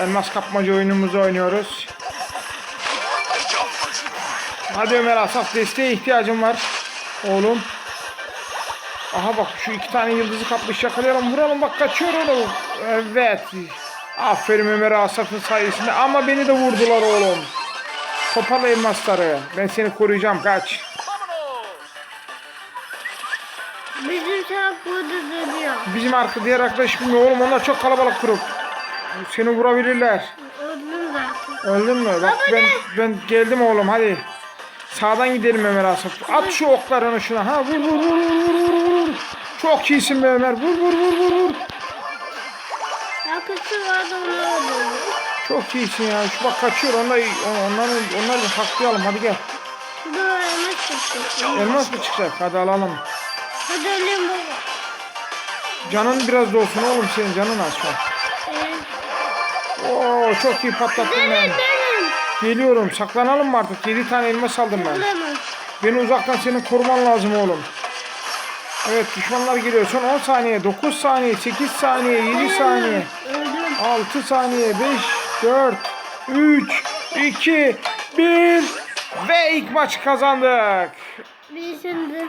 Elmas kapmaca oyunumuzu oynuyoruz. Hadi Ömer Asaf desteğe ihtiyacım var. Oğlum. Aha bak şu iki tane yıldızı kapmış yakalayalım vuralım bak kaçıyor oğlum. Evet. Aferin Ömer Asaf'ın sayesinde ama beni de vurdular oğlum. Toparla elmasları. Ben seni koruyacağım kaç. Bizim taraf burada dönüyor. Bizim arka diğer arkadaş bilmiyor oğlum onlar çok kalabalık grup. Seni vurabilirler. Öldüm zaten. Öldün mü? Bak Baba ben ben geldim oğlum hadi. Sağdan gidelim Ömer Asaf. At şu oklarını şuna. Ha vur vur vur vur vur vur vur. Çok iyisin be Ömer. Vur vur vur vur vur. Arkası vardı onu öldürdüm. Çok iyisin ya. Şu bak kaçıyor. Onlar onları onları bir haklayalım. Hadi gel. Şurada elmas çıktı. Elmas mı çıkacak? Hadi alalım. Hadi öleyim baba. Canın biraz dolsun oğlum senin canın an. Ee, Oo çok iyi patlattın ben. Geliyorum. Saklanalım mı artık? 7 tane elmas aldım ben. Beni uzaktan senin koruman lazım oğlum. Evet düşmanlar geliyor. Son 10 saniye, 9 saniye, 8 saniye, 7 saniye, Öldüm. 6 saniye, 5, 4, 3, 2, 1 ve ilk maç kazandık. Bir şimdi.